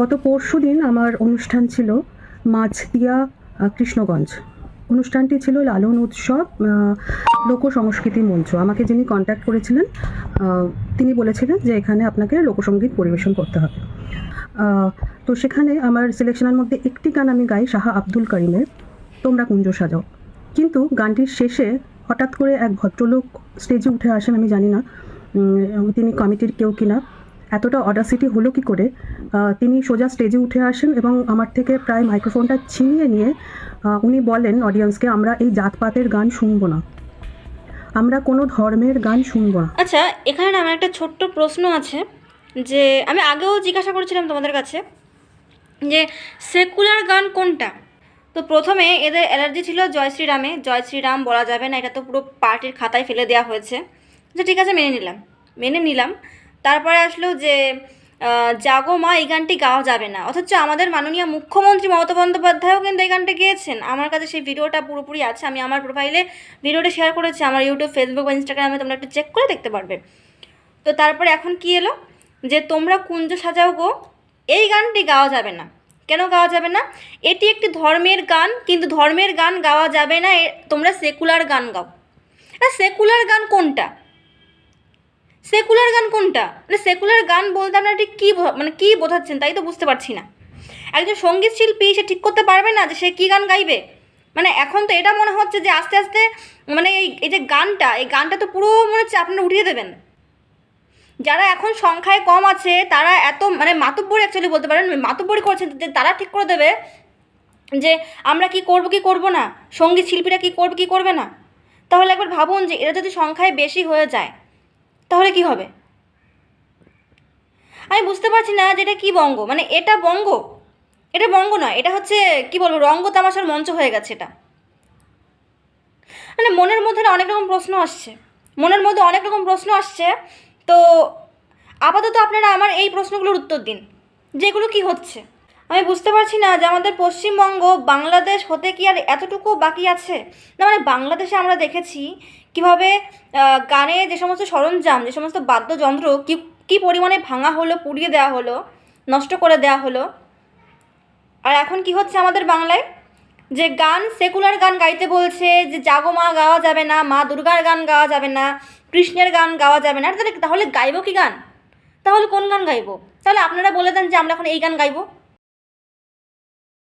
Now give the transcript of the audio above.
গত পরশু দিন আমার অনুষ্ঠান ছিল মাছদিয়া কৃষ্ণগঞ্জ। অনুষ্ঠানটি ছিল লালন উৎসব লোক সংস্কৃতি মঞ্চ। আমাকে যিনি কন্ট্যাক্ট করেছিলেন তিনি বলেছিলেন যে এখানে আপনাকে লোকসঙ্গীত পরিবেশন করতে হবে। তো সেখানে আমার সিলেকশনের মধ্যে একটি গান আমি গাই, শাহা আব্দুল করিমের, তোমরা কুঞ্জ সাজাও। কিন্তু গানটির শেষে হঠাৎ করে এক ভদ্রলোক স্টেজে উঠে আসেন, আমি জানি না তিনি কমিটির কেউ কিনা। এতটা অডাসিটি হলো কি করে? তিনি সোজা স্টেজে উঠে আসেন এবং আমার থেকে প্রায় মাইক্রোফোনটা ছিনিয়ে নিয়ে উনি বলেন অডিয়েন্সকে আমরা এই জাতপাতের গান শুনব না। আমরা কোনো ধর্মের গান শুনব না। আচ্ছা এখানে আমার একটা ছোট্ট প্রশ্ন আছে যে, আমি আগেও জিজ্ঞাসা করেছিলাম তোমাদের কাছে যে সেকুলার গান কোনটা? তো প্রথমে এদের অ্যালার্জি ছিল জয় শ্রীরামে। জয় শ্রীরাম বলা যাবে না, এটা তো পুরো পার্টির খাতায় ফেলে দেওয়া হয়েছে। আচ্ছা ঠিক আছে, মেনে নিলাম। মেনে নিলাম। তারপরে আসলো যে জাগো মা, এই গানটি গাওয়া যাবে না। অথচ আমাদের মাননীয় মুখ্যমন্ত্রী মমতা বন্দ্যোপাধ্যায়ও কিন্তু এই গানটা গিয়েছেন। আমার কাছে সেই ভিডিওটা পুরোপুরি আছে, আমি আমার প্রোফাইলে ভিডিওটা শেয়ার করেছি, আমার ইউটিউব ফেসবুক বা ইনস্টাগ্রামে তোমরা একটু চেক করে দেখতে পারবে। তো তারপরে এখন কি এলো? যে, তোমরা কুঞ্জ সাজাও গো, এই গানটি গাওয়া যাবে না। কেন গাওয়া যাবে না? এটি একটি ধর্মের গান, কিন্তু ধর্মের গান গাওয়া যাবে না তোমরা সেকুলার গান গাও। সেকুলার গান কোনটা? সেকুলার গান কোনটা? মানে সেকুলার গান বলতে আপনারা ঠিক কী মানে কী বোঝাচ্ছেন তাই তো বুঝতে পারছি না। একজন সংগীত শিল্পী সে ঠিক করতে পারবে না যে সে কী গান গাইবে? মানে এখন তো এটা মনে হচ্ছে যে আস্তে আস্তে মানে এই এই যে গানটা, এই গানটা তো পুরো মনে হচ্ছে আপনারা উঠিয়ে দেবেন। যারা এখন সংখ্যায় কম আছে, তারা এত মানে মাতব্বরি অ্যাকচুয়ালি বলতে পারেন, মাতব্বরি করছেন যে তারা ঠিক করে দেবে যে আমরা কি করব কি করব না? সংগীত শিল্পীরা কি করবে কি করবে না? তাহলে একবার ভাবুন যে এরা যদি সংখ্যায় বেশি হয়ে যায় তাহলে কি হবে? আমি বুঝতে পারছি না যে এটা কী বঙ্গ। মানে এটা বঙ্গ? এটা বঙ্গ নয়, এটা হচ্ছে, কি বলব, রঙ্গ তামাশার মঞ্চ হয়ে গেছে এটা। মানে মনের মধ্যে অনেক রকম প্রশ্ন আসছে। মনের মধ্যে অনেক রকম প্রশ্ন আসছে। তো আপাতত আপনারা আমার এই প্রশ্নগুলোর উত্তর দিন। যেগুলো কি হচ্ছে? আমি বুঝতে পারছি না যে আমাদের পশ্চিমবঙ্গ, বাংলাদেশ হতে কি আর এতটুকু বাকি আছে? না মানে বাংলাদেশে আমরা দেখেছি কীভাবে গানে যে সমস্ত সরঞ্জাম, যে সমস্ত বাদ্যযন্ত্র কী কী পরিমাণে ভাঙা হলো, পুড়িয়ে দেওয়া হলো, নষ্ট করে দেওয়া হলো। আর এখন কি হচ্ছে আমাদের বাংলায়? যে গান, সেকুলার গান গাইতে বলছে যে জাগো মা, গাওয়া যাবে না, মা দুর্গার গান গাওয়া যাবে না, কৃষ্ণের গান গাওয়া যাবে না। তাহলে তাহলে গাইবো কি গান? তাহলে কোন গান গাইবো? তাহলে আপনারা বলে দেন যে আমরা এখন এই গান গাইবো।